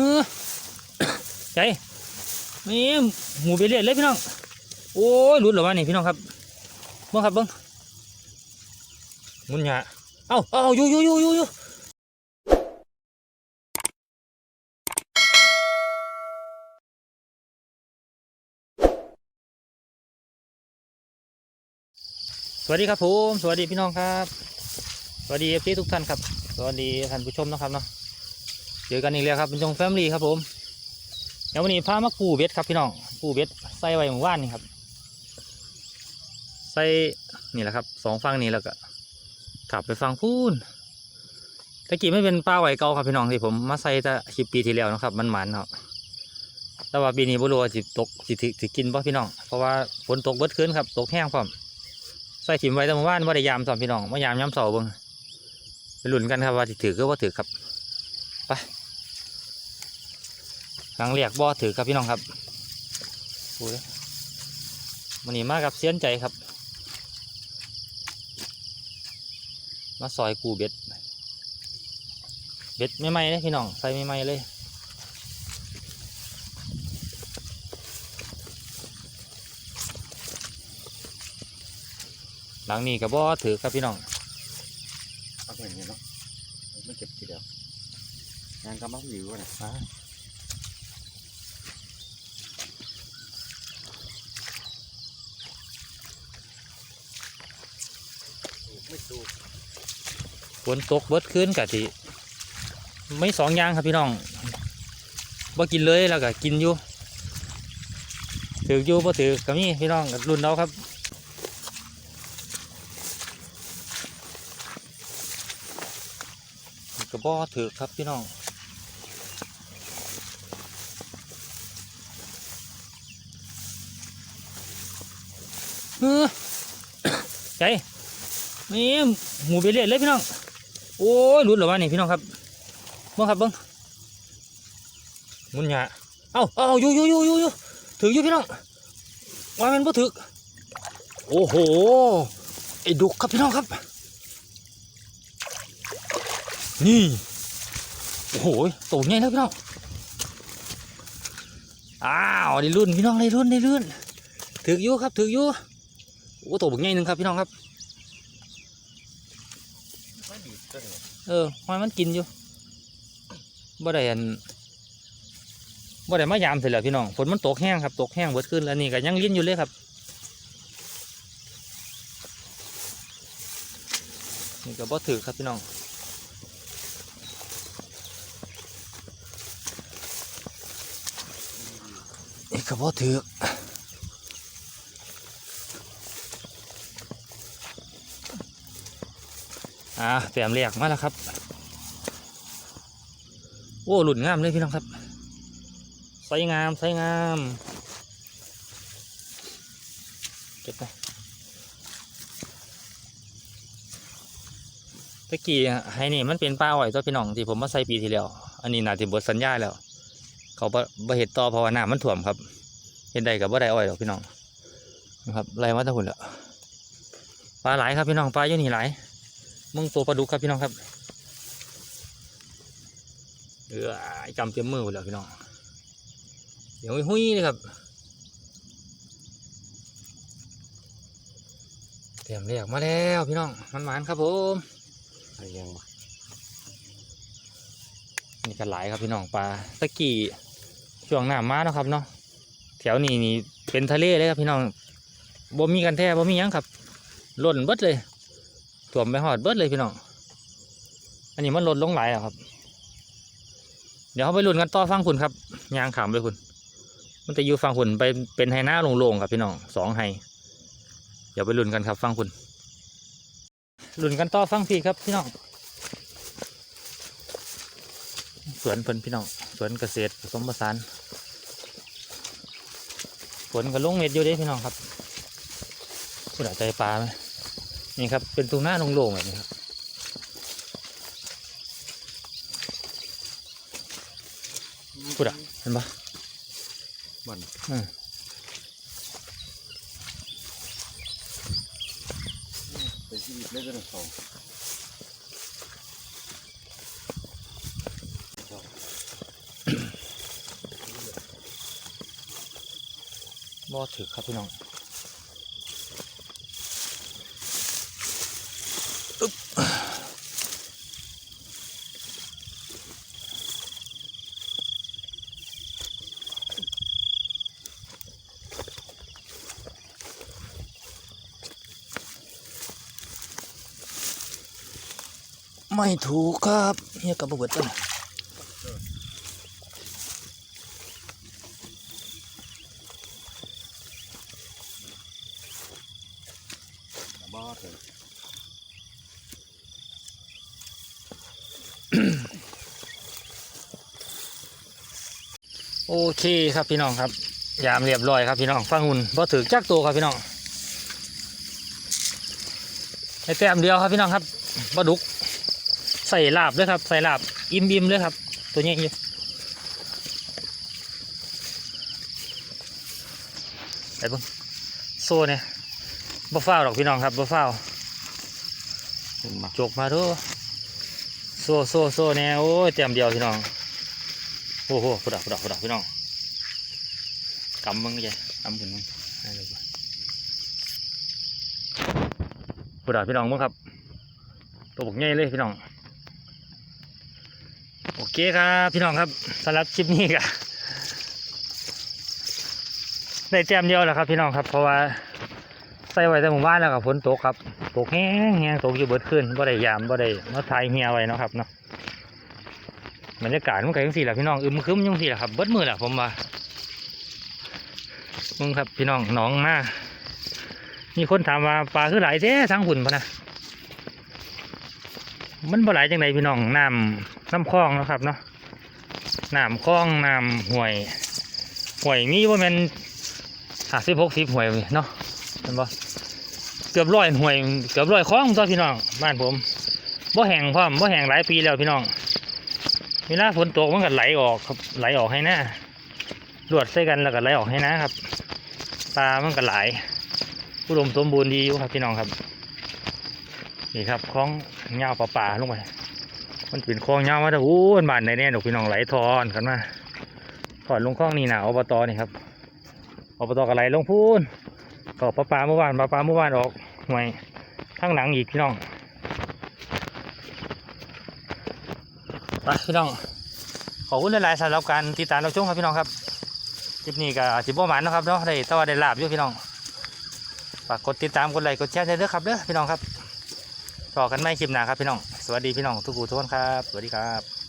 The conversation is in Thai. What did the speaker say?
ออใจนี่หมูไปเรื่อยเลยพี่น้อง โอ้ยหลุดหรอวะนี่พี่น้องครับเบิ้งครับเบิ้งมุนหยาเอ้าเอ้าอยู่อยู่อยู่อยู่อยู่สวัสดีครับผม สวัสดีพี่น้องครับ สวัสดีเอฟซีทุกท่านครับ สวัสดีท่านผู้ชมนะครับเนาะ เจอกันอีกแล้วครับเป็นจงแฟมิลี่ครับผมเดี๋ยววันนี้พามาปูเบ็ดครับพี่น้องปูเบ็ดใส่ไว้หมู่บ้านนี่ครับ ใส่นี่แหละครับสองฝั่งนี้แล้วก็ขับไปฝั่งพูนตะกี้ไม่เป็นปลาไหวเก่าครับพี่น้องที่ผมมาใส่ต่คลิปปีที่แล้วนะครับ มันหมันครับแต่ว่าปีนี้บุรุษสิตกสิถือสิกินป่ะพี่น้อง เพราะว่าฝนตกเบิดคืนครับ ตกแห้งพร้อมใส่ถิ่มไว้แต่เมื่อวานว่าได้ยามสอนพี่น้องว่ายามย้ำเสาเบิ่งไปลุ้นกันครับว่าถือก็ว่าถือครับไป หลังเรียกบ่ถือครับพี่น้องครับดูเลยมันนี้มากับเสียนใจครับ มาซอยกูเบ็ด เบ็ดไม่ไหม้เลยพี่น้องใส่ไม่ไหม้เลยหลังนี้กับบ่ถือครับพี่น้องเอาอย่างนี้เนาะไม่เก็บทีเดียวงานก็มักอยู่นะ ไม่สูบฝนตกเบิดขึ้นกะทิไม่สองอย่างครับพี่น้องบ่กินเลยแล้วก็กินอยู่ถืออยู่บ่ถือก็มีพี่น้องรุ่นเราครับกระบ่ถือครับพี่น้องเออใจ นี่หมูไปเรื่อยเลยพี่น้อง โอ้ยหลุดเหรอวะนี่พี่น้องครับเบิ้งครับเบิ้งหมุนหยาเอ้าเอ้าอยู่อยู่อยู่อยู่อยู่ถืออยู่พี่น้องว่ามันบ่ถือโอ้โห ไอ้ดุกครับพี่น้องครับ นี่ โอ้โหตัวใหญ่แล้วพี่น้อง อ้าวได้รุ่นพี่น้องได้รุ่นได้รุ่นถืออยู่ครับถืออยู่ โอ้ตัวบักใหญ่หนึ่งครับพี่น้องครับ ไม่ดีก็ เออหอยมันกินอยู่บ่ได้อันบ่ได้มายามเสร็จแล้วพี่น้องฝนมันตกแห้งครับตกแห้งเบิดขึ้นแล้วนี่ก็ยังลิ้นอยู่เลยครับนี่ก็บ่ถือครับพี่น้องนี่ก็บ่ถือ อ่าแต้มแรกมาแล้วครับ โอ้หลุดงามเลยพี่น้องครับใสงามใสงามเก็บไปตะกี้ไฮนี่มันเป็นปลาอ้อยตัวพี่น้องที่ผมมาใส่ปีที่แล้ว อันนี้น่าจะเบดสัญญาแล้ว เขาบ่เห็ดต่อเพราะว่าน้ำมันท่วมครับ เห็นได้กับบ่ได้อ้อยหรอกพี่น้องนะครับไล่มาตะหุ่นแล้วปลาหลายครับพี่น้องปลาอยู่นี่หลาย มึงตัวปลาดุกครับพี่น้องครับเออไอ้กำเต็มมือหมดแล้วพี่น้องเดี๋ยวหุ้ยๆเลยครับเตรียมเรียกมาแล้วพี่น้องมันหมานครับผมอะไรยังวะนี่ก็หลายครับพี่น้องปลาตะกี้ช่วงหน้ามาเนาะครับเนาะแถวนี้นี่เป็นทะเลเลยครับพี่น้องบ่มีกันแท้บ่มีหยังครับล่นเบิดเลย ถ่วมไปหอดเบิดเลยพี่น้อง อันนี้มันลดลงหลายแล้วครับ เดี๋ยวเขาไปลุ้นกันต่อฟังคุณครับยางขามไปคุณ มันจะอยู่ฟังคุณไปเป็นไฮหน้าโล่งๆครับพี่น้องสองไฮเดี๋ยวไปลุ้นกันครับฟังคุณลุ้นกันต่อฟังพี่ครับพี่น้อง สวนเพิ่นพี่น้อง สวนเกษตรผสมผสานฝนกับลงเม็ดอยู่เด้พี่น้องครับคุณอาใจปลาไหม นี่ครับ เป็นตรงหน้าโล่งๆแบบนี้ครับพูดอะเห็นปะมันอืมไปที่เล่นกันสองบ่ถือครับพี่น้อง ไม่ถูกครับเฮียกับบเบิดต้นบ่ถึงโอเคครับพี่น้องครับยามเรียบร้อยครับพี่น้องฟังหุ่นพอถือจักตัวครับพี่น้องให้แต้มเดียวครับพี่น้องครับปลาดุก ใส่ลาบด้วยครับใส่ลาบอิ่มอิ่มๆเลยครับ ตัวนี้อยู่ไปเบิ้งโซ่เนี่ยบ่ฟ้าวหรอกพี่น้องครับบ่ฟ้าวถึงมาจกมาดูโซ่โซ่โซ่เนี่ยโอ้ยเต็มเดียวพี่น้องโอ้โหพุดาพุดาพุดาพี่น้องกำมึงยัยกำขึ้นมึงนั่นเลยพุดาพี่น้องมึงครับตัวบกใหญ่เลยพี่น้อง โอเคครับพี่น้องครับสำหรับคลิปนี้ก็ได้แต้มเดียวแหละครับพี่น้องครับ เพราะว่าใส่ไว้แต่หมู่บ้านแล้วกับฝนตกครับตกแห้งแห้งตกอยู่เบิดขึ้นบ่ได้ยามบ่ได้มาทายเฮียไว้นะครับเนาะบรรยากาศมันก็ยังสี่แหละพี่น้องอึมครึมยังสี่แหละครับเบิดมือแหละผมว่ามึงครับพี่น้องหน้องหน้ามีคนถามว่าปลาคือไหลายแท้ทางหุ่นพะนะมันบ่หลยจังไดพี่น้องน้ำ น้ำคลองนะครับเนาะน้ำคลองน้ำห่วยห่วยมีว่ามันหาสิบหกสิบห่วยเนาะเห็นบ่เกือบร้อยห่วยเกือบร้อยคลองตัวพี่น้องบ้านผมบ่แห้งพร้อมบ่แห้งหลายปีแล้วพี่น้องเวลาฝนตกมันก็ไหลออกครับไหลออกให้หน้ารวดใส่กันแล้วก็ไหลออกให้หนะครับปลามันก็หลายอุดมสมบูรณ์ดีอยู่ครับพี่น้องครับ นี่ครับคลองเงาปลาป่าลงไป มันเป็นคลองเงาวมาแต่โอ้บ้านไหนแน่ดอกพี่น้องไหลทอนกันมาถอนลงคลองนี่นะอบตนี่ครับอบตก็ไหลลงพูนก็ปลาปลาเมื่อวานปลาปลาเมื่อวานออกห่วยข้างหลังอีกพี่น้องไปพี่น้องขอบคุณหลายๆสำหรับการติดตามเรับชมครับพี่น้องครับคลิปนี้ก็สิบประมาณนะครับเนาะได้แตว่าได้ลาบอยู่พี่น้องฝากกดติดตามกดไลค์กดแชร์ด้วยครับเด้อพี่น้องครับต่อกันไม่คลิปหน้าครับพี่น้อง วัสดีพี่น้องทุกผู้ทุกคนครับ สวัสดีครับ